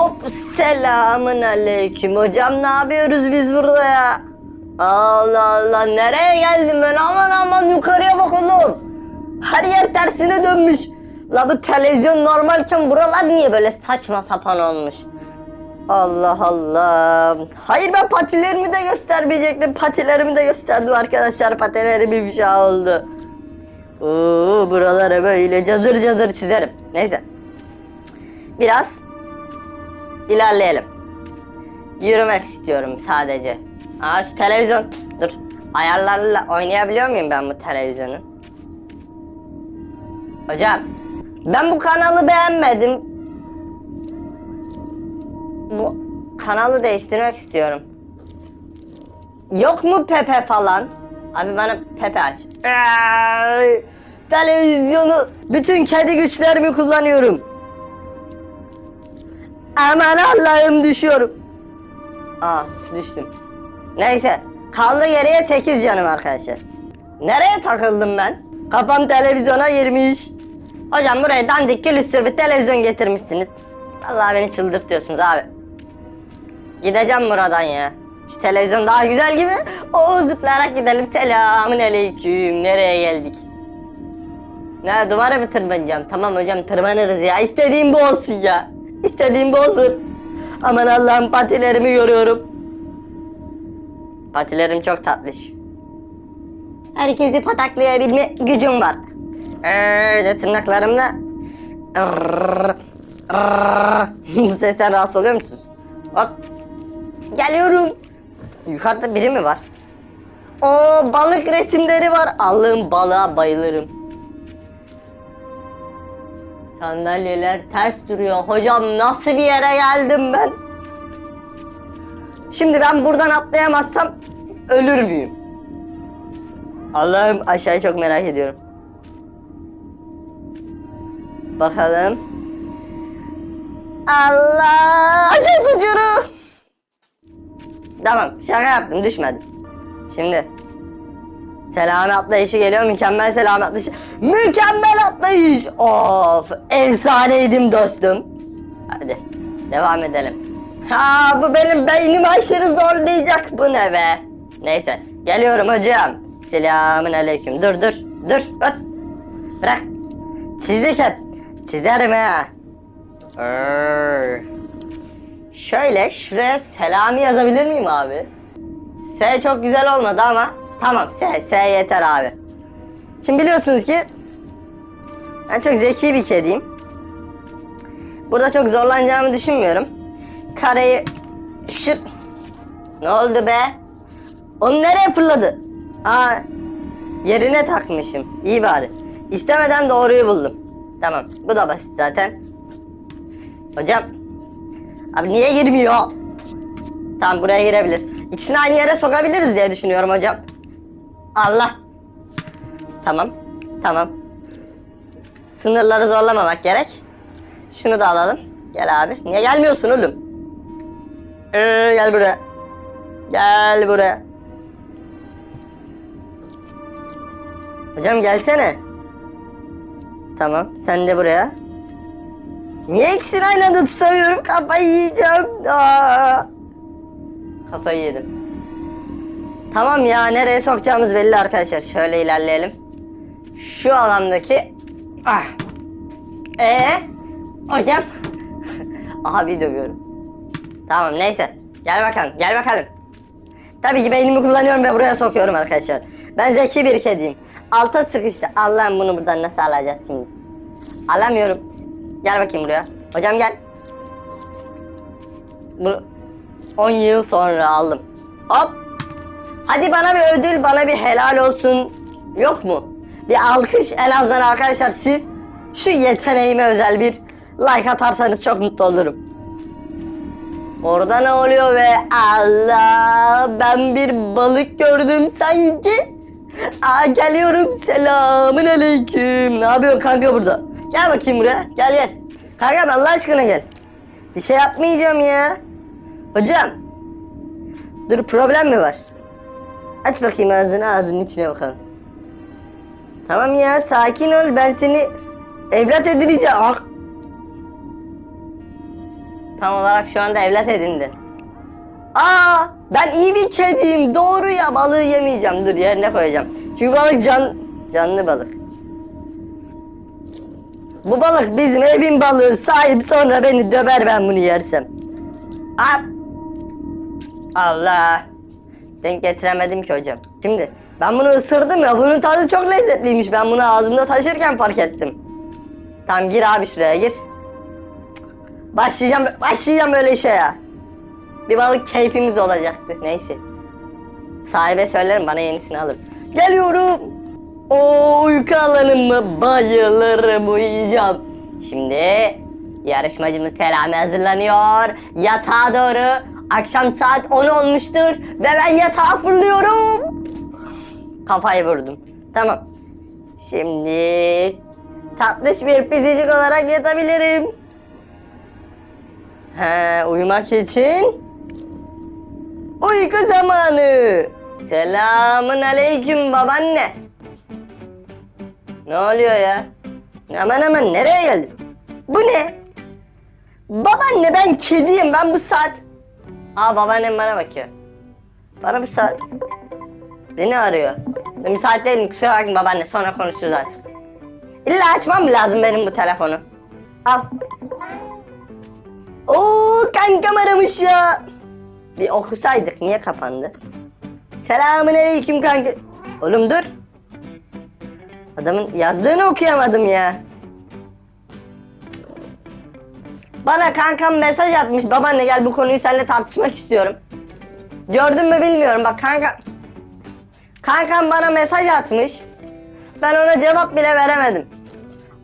Hop selamın aleyküm hocam ne yapıyoruz biz burada ya? Allah Allah nereye geldim ben aman aman yukarıya bak oğlum. Her yer tersine dönmüş. La bu televizyon normalken buralar niye böyle saçma sapan olmuş? Allah Allah. Hayır ben patilerimi de göstermeyecektim. Patilerimi de gösterdim arkadaşlar. Patilerim şey oldu. Oo, buraları böyle cazır cazır çizerim. Neyse. Biraz ilerleyelim. Yürümek istiyorum sadece. Aa şu televizyon. Dur. Ayarlarla oynayabiliyor muyum ben bu televizyonu? Hocam. Ben bu kanalı beğenmedim. Bu kanalı değiştirmek istiyorum. Yok mu Pepe falan? Abi bana Pepe aç. Ay, televizyonu bütün kedi güçlerimi kullanıyorum. Aman Allah'ım düşüyorum. Aa düştüm. Neyse kaldı geriye 8 canım arkadaşlar. Nereye takıldım ben? Kafam televizyona girmiş. Hocam buraya dandik külüstür bir televizyon getirmişsiniz. Vallahi beni çıldırtıyorsunuz abi. Gideceğim buradan ya. Şu televizyon daha güzel gibi. O zıplayarak gidelim. Selamun aleyküm. Nereye geldik? Ne duvara mı tırmanacağım? Tamam hocam tırmanırız ya. İstediğim bu olsun ya. İstediğim olsun. Aman Allah'ım patilerimi görüyorum. Patilerim çok tatlış. Herkesi pataklayabilme gücüm var. Öyle tırnaklarımla. Bu sesten rahatsız oluyor musunuz? Hop. Geliyorum. Yukarıda biri mi var? O balık resimleri var. Allah'ım balığa bayılırım. Sandalyeler ters duruyor. Hocam nasıl bir yere geldim ben? Şimdi ben buradan atlayamazsam ölür müyüm? Allah'ım aşağıyı çok merak ediyorum. Bakalım. Allah! Aşağı tutuyorum. Tamam şaka yaptım düşmedim. Şimdi. Selami atlayışı geliyor mükemmel selami atlayışı. Mükemmel atlayış. Of efsaneydim dostum. Hadi devam edelim. Ha bu benim beynimi aşırı zorlayacak bu ne be. Neyse geliyorum hocam. Selamun aleyküm. Dur dur dur. Öt. Bırak. Çizdik hep. Çizerim ha. Şöyle şuraya selami yazabilir miyim abi? S çok güzel olmadı ama tamam S, S yeter abi. Şimdi biliyorsunuz ki ben çok zeki bir kediyim. Burada çok zorlanacağımı düşünmüyorum. Kareyi şır... Ne oldu be? Onu nereye fırladı? Aa, yerine takmışım. İyi bari. İstemeden doğruyu buldum. Tamam, bu da basit zaten. Hocam, Abi niye girmiyor? Tamam buraya girebilir. İkisini aynı yere sokabiliriz diye düşünüyorum hocam. Allah. Tamam. Tamam. Sınırları zorlamamak gerek. Şunu da alalım. Gel abi. Niye gelmiyorsun oğlum? Ee, gel buraya. Gel buraya. Hocam gelsene. Tamam. Sen de buraya. Niye ikisini aynı anda tutamıyorum? Kafayı yiyeceğim. Aa! Kafayı yedim. Tamam ya nereye sokacağımız belli arkadaşlar. Şöyle ilerleyelim. Şu alandaki... Ah. Ee, hocam. Abi dövüyorum. Tamam neyse. Gel bakalım gel bakalım. Tabii ki beynimi kullanıyorum ve buraya sokuyorum arkadaşlar. Ben zeki bir kediyim. Alta sıkıştı. Allah'ım bunu buradan nasıl alacağız şimdi? Alamıyorum. Gel bakayım buraya. Hocam gel. Bu 10 yıl sonra aldım. Hop. Hadi bana bir ödül, bana bir helal olsun. Yok mu? Bir alkış en azından arkadaşlar siz şu yeteneğime özel bir like atarsanız çok mutlu olurum. Orada ne oluyor be? Allah! Ben bir balık gördüm sanki. Aa geliyorum. Selamün aleyküm. Ne yapıyorsun kanka burada? Gel bakayım buraya. Gel gel. Kanka Allah aşkına gel. Bir şey yapmayacağım ya. Hocam. Dur problem mi var? Aç bakayım ağzını ağzının içine bakalım. Tamam ya sakin ol ben seni evlat edineceğim. Ah. Tam olarak şu anda evlat edindin. Aa, ben iyi bir kediyim. Doğru ya balığı yemeyeceğim. Dur yerine koyacağım. Çünkü balık can canlı balık. Bu balık bizim evin balığı. Sahip sonra beni döver ben bunu yersem. Ap. Allah. Denk getiremedim ki hocam. Şimdi ben bunu ısırdım ya. Bunun tadı çok lezzetliymiş. Ben bunu ağzımda taşırken fark ettim. Tamam gir abi şuraya gir. Başlayacağım başlayacağım böyle işe ya. Bir balık keyfimiz olacaktı. Neyse. Sahibe söylerim bana yenisini alır. Geliyorum. O uyku alanıma bayılırım uyuyacağım. Şimdi yarışmacımız Selami hazırlanıyor. Yatağa doğru akşam saat 10 olmuştur ve ben yatağa fırlıyorum. Kafayı vurdum. Tamam. Şimdi tatlış bir pizicik olarak yatabilirim. He, uyumak için uyku zamanı. Selamun aleyküm babaanne. Ne oluyor ya? Aman aman nereye geldin? Bu ne? Babaanne ben kediyim ben bu saat. Aa babaannem bana bakıyor. Bana bu saat... Beni arıyor. Müsait değilim kusura bakma babaanne sonra konuşuruz artık. İlla açmam lazım benim bu telefonu? Al. Oo kankam aramış ya. Bir okusaydık niye kapandı? Selamun aleyküm kanka. Oğlum dur. Adamın yazdığını okuyamadım ya. Bana kankam mesaj atmış. Babaanne gel bu konuyu seninle tartışmak istiyorum. Gördün mü bilmiyorum bak kanka. Kankam bana mesaj atmış. Ben ona cevap bile veremedim.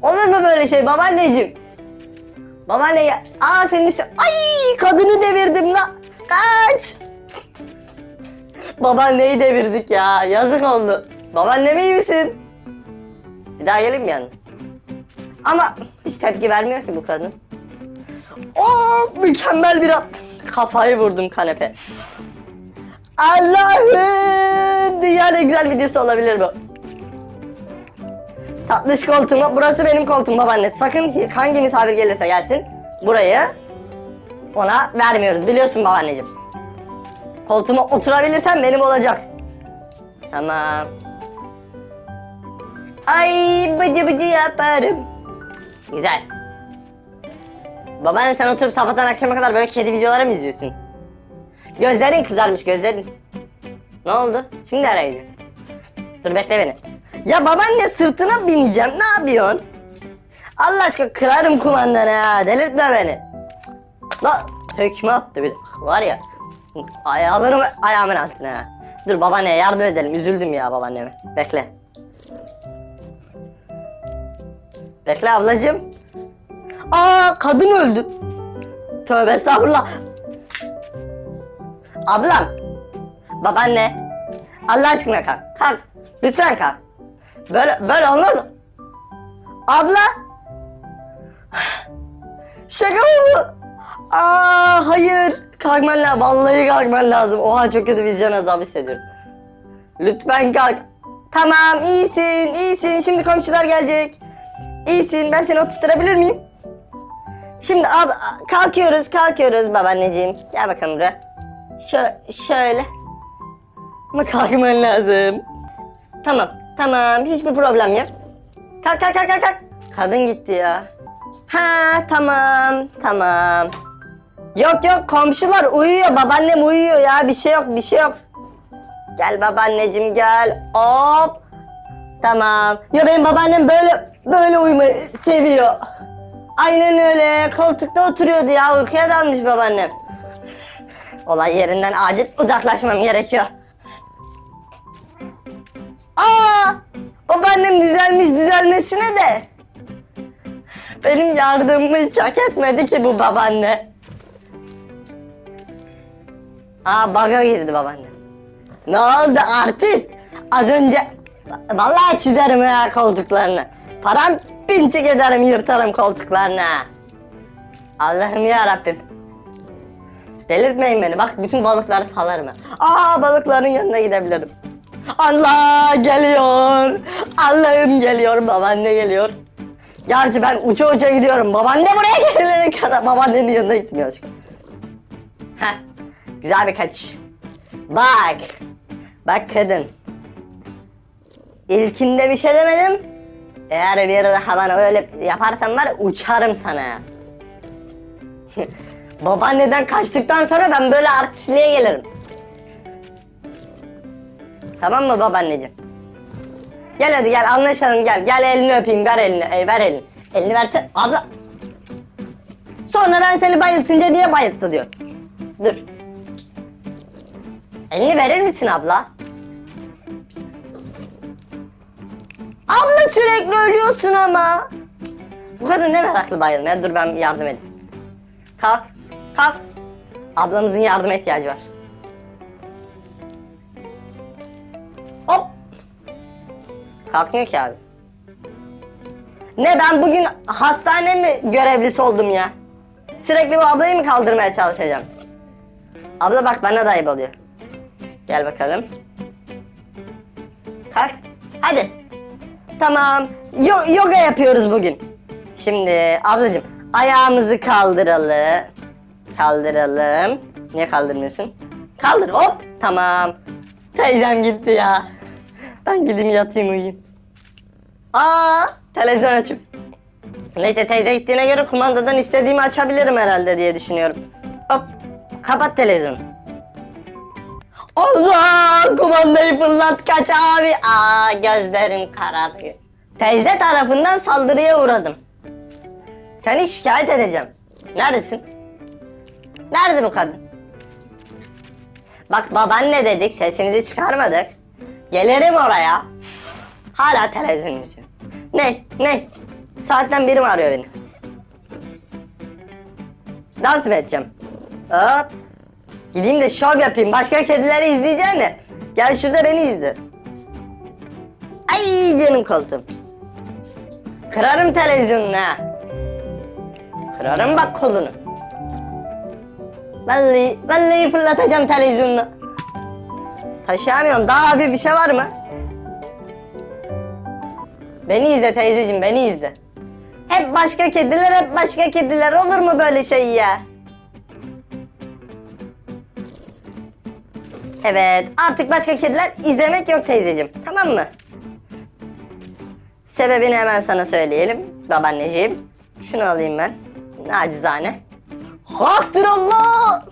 Olur mu böyle şey babaanneciğim? Babaanne ya. Aa senin üstü. Ay kadını devirdim la. Kaç. Babaanneyi devirdik ya. Yazık oldu. Babaannem iyi misin? Bir daha gelin mi yanına? Ama hiç tepki vermiyor ki bu kadın. Oo mükemmel bir at. Kafayı vurdum kanepe. Allah'ım dünyanın güzel videosu olabilir bu. Tatlış koltuğuma. Burası benim koltuğum babaanne. Sakın hangi misafir gelirse gelsin. Burayı ona vermiyoruz. Biliyorsun babaanneciğim. Koltuğuma oturabilirsen benim olacak. Tamam. Ay bıcı bıcı yaparım. Güzel. Babaanne sen oturup sabahtan akşama kadar böyle kedi videoları mı izliyorsun? Gözlerin kızarmış gözlerin. Ne oldu? Şimdi arayın. Dur bekle beni. Ya babaanne sırtına bineceğim. Ne yapıyorsun? Allah aşkına kırarım kumandanı ha. Delirtme beni. La tekme attı bir. Var ya. Ay alırım ayağımın altına ha. Dur babaanne yardım edelim. Üzüldüm ya babaanneme. Bekle. Bekle ablacığım. Aa kadın öldü. Tövbe estağfurullah. Ablam. Babaanne. Allah aşkına kalk. Kalk. Lütfen kalk. Böyle böyle olmaz. Abla. Şaka mı bu? Aa hayır. Kalkman lazım. Vallahi kalkman lazım. Oha çok kötü bir can azabı hissediyorum. Lütfen kalk. Tamam iyisin iyisin. Şimdi komşular gelecek. İyisin ben seni oturtturabilir miyim? Şimdi ab kalkıyoruz kalkıyoruz babaanneciğim. Gel bakalım buraya. Şö şöyle. Ama kalkman lazım. Tamam tamam hiçbir problem yok. Kalk kalk kalk kalk. kalk. Kadın gitti ya. Ha tamam tamam. Yok yok komşular uyuyor babaannem uyuyor ya bir şey yok bir şey yok. Gel babaanneciğim gel hop. Tamam. Ya benim babaannem böyle böyle uyumayı seviyor. Aynen öyle. Koltukta oturuyordu ya. Uykuya dalmış babaannem. Olay yerinden acil uzaklaşmam gerekiyor. Aa! Babaannem düzelmiş düzelmesine de. Benim yardımımı hiç hak etmedi ki bu babaanne. Aa baga girdi babaanne. Ne oldu artist? Az önce vallahi çizerim ya koltuklarını. Param pinçik ederim yırtarım koltuklarını. Allah'ım ya Rabbim. Delirtmeyin beni bak bütün balıkları salarım. ha. Aa balıkların yanına gidebilirim. Allah geliyor. Allah'ım geliyor babaanne geliyor. Gerçi ben uça uça gidiyorum. Babaanne buraya gelene kadar babaannenin yanına gitmiyor aşkım. Heh. Güzel bir kaçış. Bak. Bak kadın. İlkinde bir şey demedim. Eğer bir daha bana öyle yaparsan var uçarım sana. Babaanneden kaçtıktan sonra ben böyle artistliğe gelirim. Tamam mı babaanneciğim? Gel hadi gel anlaşalım gel. Gel elini öpeyim ver elini. Ey, ver elini. Elini versen abla. Sonra ben seni bayıltınca diye bayılttı diyor. Dur. Elini verir misin abla? Sürekli ölüyorsun ama. Bu kadın ne meraklı bayılmaya. Dur ben yardım edeyim. Kalk. Kalk. Ablamızın yardıma ihtiyacı var. Hop. Kalkmıyor ki abi. Ne ben bugün hastane mi görevlisi oldum ya? Sürekli bu ablayı mı kaldırmaya çalışacağım? Abla bak bana da ayıp oluyor. Gel bakalım. Kalk. Hadi. Tamam. Yo- yoga yapıyoruz bugün. Şimdi ablacığım ayağımızı kaldıralım. Kaldıralım. Niye kaldırmıyorsun? Kaldır hop. Tamam. Teyzem gitti ya. Ben gideyim yatayım uyuyayım. Aa, televizyon açıp. Neyse teyze gittiğine göre kumandadan istediğimi açabilirim herhalde diye düşünüyorum. Hop, kapat televizyonu. Allah, kumandayı fırlat kaç abi. Aa, gözlerim kararıyor. Teyze tarafından saldırıya uğradım. Seni şikayet edeceğim. Neredesin? Nerede bu kadın? Bak babaanne dedik, sesimizi çıkarmadık. Gelirim oraya. Hala televizyon izliyor. Ne? Ne? Saatten biri mi arıyor beni? Dans mı edeceğim? Hop. Gideyim de şov yapayım. Başka kedileri izleyeceğine. Gel şurada beni izle. Ay canım koltuğum. Kırarım televizyonunu ha. Kırarım bak kolunu. Vallahi, vallahi fırlatacağım televizyonunu. Taşıyamıyorum. Daha hafif bir şey var mı? Beni izle teyzeciğim, beni izle. Hep başka kediler, hep başka kediler. Olur mu böyle şey ya? Evet, artık başka kediler izlemek yok teyzeciğim. Tamam mı? Sebebini hemen sana söyleyelim babaanneciğim. Şunu alayım ben. Nacizane. Haktır Allah!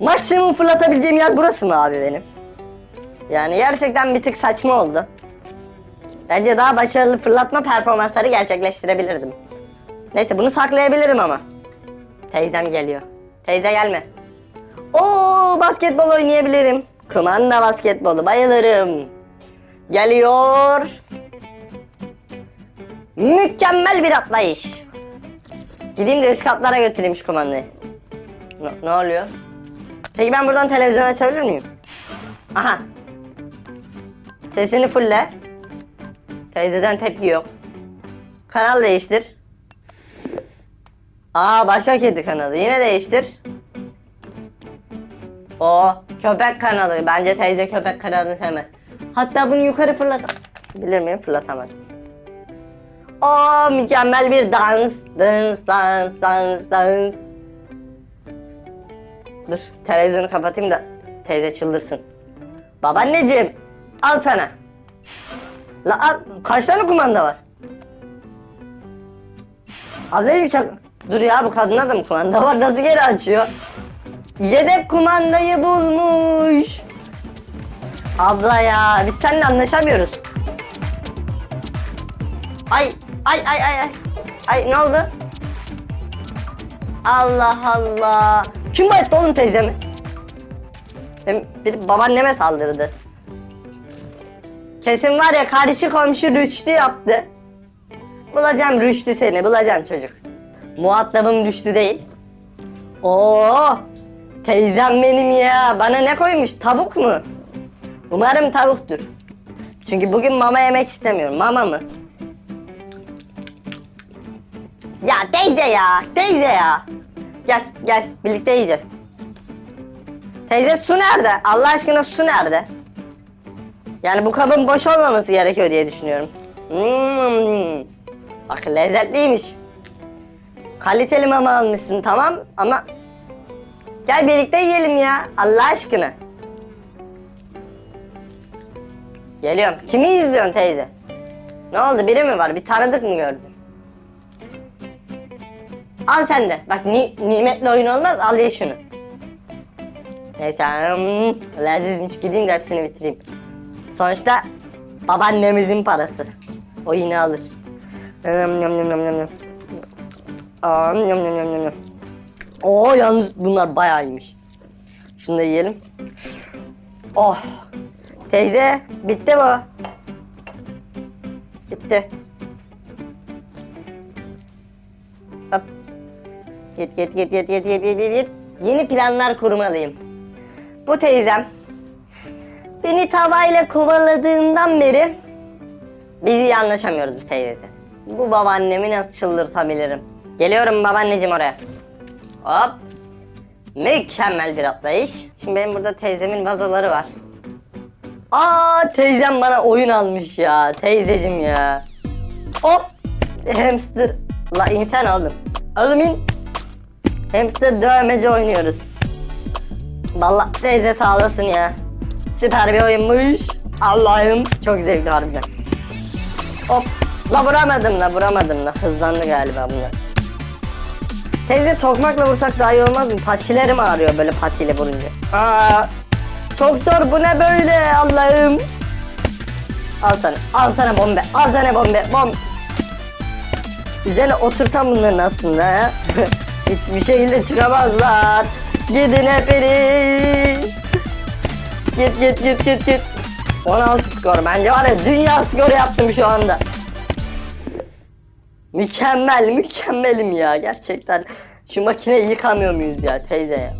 Maksimum fırlatabileceğim yer burası mı abi benim? Yani gerçekten bir tık saçma oldu. Bence daha başarılı fırlatma performansları gerçekleştirebilirdim. Neyse bunu saklayabilirim ama. Teyzem geliyor. Teyze gelme. Oo basketbol oynayabilirim. Kumanda basketbolu bayılırım. Geliyor. Mükemmel bir atlayış. Gideyim de üst katlara götüreyim şu kumandayı. Ne, ne oluyor? Peki ben buradan televizyon açabilir miyim? Aha. Sesini fulle. Teyzeden tepki yok. Kanal değiştir. Aa başka kedi kanalı. Yine değiştir. O köpek kanalı. Bence teyze köpek kanalını sevmez. Hatta bunu yukarı fırlat. Bilir miyim? Fırlatamaz. O mükemmel bir dans. Dans, dans, dans, dans. Dur televizyonu kapatayım da teyze çıldırsın. Babaanneciğim al sana. La al, kaç tane kumanda var? Ablacığım çak... Dur ya bu kadına da mı kumanda var? Nasıl geri açıyor? Yedek kumandayı bulmuş. Abla ya biz seninle anlaşamıyoruz. Ay ay ay ay ay. Ay ne oldu? Allah Allah. Kim bayılttı oğlum teyzemi? Benim bir babaanneme saldırdı. Kesin var ya karşı komşu Rüştü yaptı. Bulacağım Rüştü seni bulacağım çocuk. Muhatabım Rüştü değil. Oo, teyzem benim ya. Bana ne koymuş? Tavuk mu? Umarım tavuktur. Çünkü bugün mama yemek istemiyorum. Mama mı? Ya teyze ya, teyze ya. Gel, gel. Birlikte yiyeceğiz. Teyze su nerede? Allah aşkına su nerede? Yani bu kabın boş olmaması gerekiyor diye düşünüyorum. Hmm. Bak lezzetliymiş. Kaliteli mama almışsın tamam ama gel birlikte yiyelim ya Allah aşkına. Geliyorum. Kimi izliyorsun teyze? Ne oldu biri mi var? Bir tanıdık mı gördün? Al sen de. Bak ni nimetli oyun olmaz al ye şunu. Neyse hmm, gideyim de hepsini bitireyim. Sonuçta babaannemizin parası. O yine alır. Yum yum yum yum yum. Yum yum yum yum yum. Oo yalnız bunlar bayağı iyiymiş. Şunu da yiyelim. Oh. Teyze bitti mi? Bitti. Hop. Git git git git git git git git. Yeni planlar kurmalıyım. Bu teyzem beni tavayla kovaladığından beri biz iyi anlaşamıyoruz bu teyzesi. Bu babaannemi nasıl çıldırtabilirim? Geliyorum babaanneciğim oraya. Hop. Mükemmel bir atlayış. Şimdi benim burada teyzemin vazoları var. Aa teyzem bana oyun almış ya. Teyzecim ya. Hop. Hamster. La insan oğlum. Oğlum in. Hamster dövmece oynuyoruz. Vallahi teyze sağ olasın ya. Süper bir oyunmuş. Allah'ım çok zevkli harbiden. Hop. La vuramadım la vuramadım la. Hızlandı galiba bunlar. Teyze tokmakla vursak daha iyi olmaz mı? Patilerim ağrıyor böyle patiyle vurunca. Aa, çok zor bu ne böyle Allah'ım. Al sana, al sana bombe, al sana bombe, bom. Üzerine otursam bunların aslında ha? Hiçbir şekilde çıkamazlar. Gidin hepiniz. Git git git git git. 16 skor bence var ya dünya skoru yaptım şu anda. Mükemmel mükemmelim ya gerçekten. Şu makineyi yıkamıyor muyuz ya teyze ya?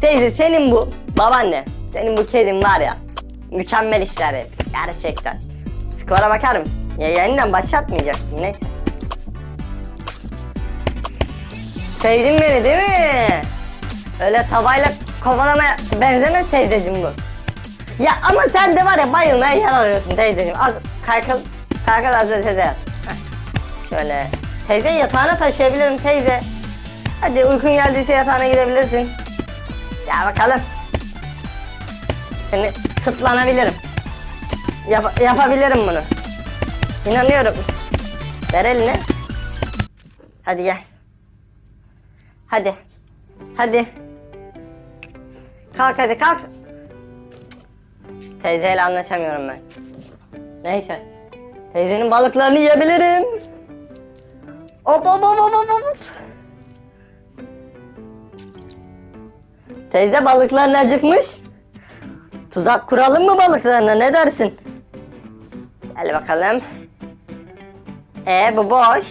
Teyze senin bu babaanne senin bu kedin var ya mükemmel işler yapıyor gerçekten. Skora bakar mısın? Ya yeniden başlatmayacaktım neyse. Sevdin beni değil mi? Öyle tavayla kovalamaya benzemez teyzeciğim bu. Ya ama sen de var ya bayılmaya yer arıyorsun teyzeciğim. Az kaykıl, önce teyze yat. Şöyle. Teyze yatağına taşıyabilirim teyze. Hadi uykun geldiyse yatağına gidebilirsin. Gel bakalım. Seni sırtlanabilirim. Yap- yapabilirim bunu. İnanıyorum. Ver elini. Hadi gel. Hadi. Hadi. Kalk hadi kalk. Teyzeyle anlaşamıyorum ben. Neyse. Teyzenin balıklarını yiyebilirim. Hop hop hop hop hop. Teyze balıkların acıkmış. Tuzak kuralım mı balıklarına ne dersin? Gel bakalım. E bu boş.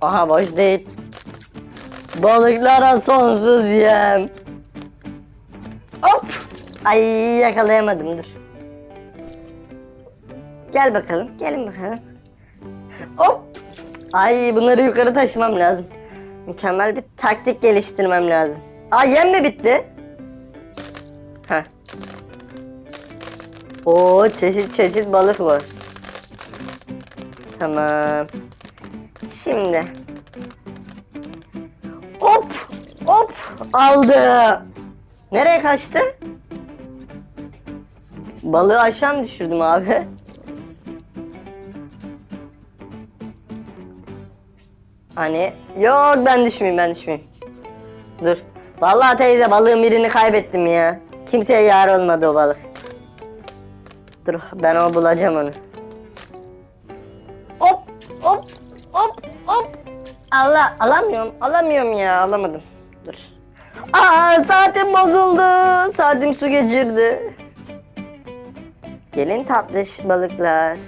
Aha boş değil. Balıklara sonsuz yem. Hop. Ay yakalayamadım dur. Gel bakalım. Gelin bakalım. Hop. Ay bunları yukarı taşımam lazım. Mükemmel bir taktik geliştirmem lazım. Aa yem mi bitti? Heh. Oo çeşit çeşit balık var. Tamam. Şimdi. Hop hop aldı. Nereye kaçtı? Balığı aşağı mı düşürdüm abi? Hani yok ben düşmeyeyim ben düşmeyeyim. Dur. Vallahi teyze balığın birini kaybettim ya. Kimseye yar olmadı o balık. Dur ben o bulacağım onu. Hop hop hop hop. Allah alamıyorum alamıyorum ya alamadım. Dur. Aa saatim bozuldu. Saatim su geçirdi. Gelin tatlış balıklar.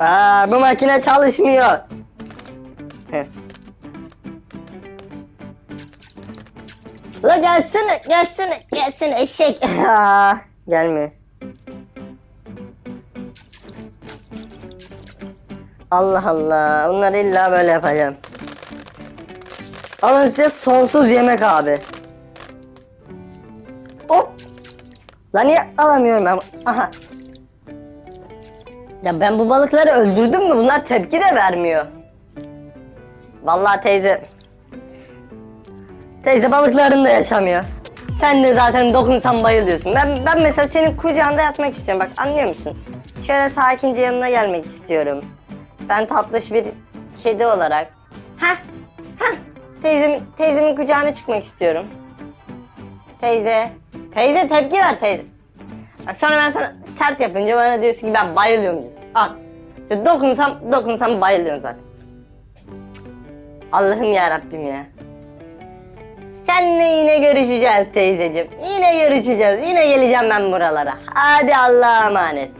Aa bu makine çalışmıyor. Heh. La gelsene, gelsene, gelsene eşek. Aa, gelmiyor. Allah Allah, bunları illa böyle yapacağım. Alın size sonsuz yemek abi. Hop. Lan niye alamıyorum ben? Aha. Ya ben bu balıkları öldürdüm mü? Bunlar tepki de vermiyor. Vallahi teyze. Teyze balıkların da yaşamıyor. Sen de zaten dokunsan bayılıyorsun. Ben ben mesela senin kucağında yatmak istiyorum. Bak anlıyor musun? Şöyle sakince yanına gelmek istiyorum. Ben tatlış bir kedi olarak. Heh. Heh. Teyzemin, teyzemin kucağına çıkmak istiyorum. Teyze. Teyze tepki ver teyze. Sonra ben sana sert yapınca bana diyorsun ki ben bayılıyorum diyorsun. Al. İşte dokunsam dokunsam bayılıyorum zaten. Allah'ım ya Rabbim ya. Seninle yine görüşeceğiz teyzeciğim. Yine görüşeceğiz. Yine geleceğim ben buralara. Hadi Allah'a emanet.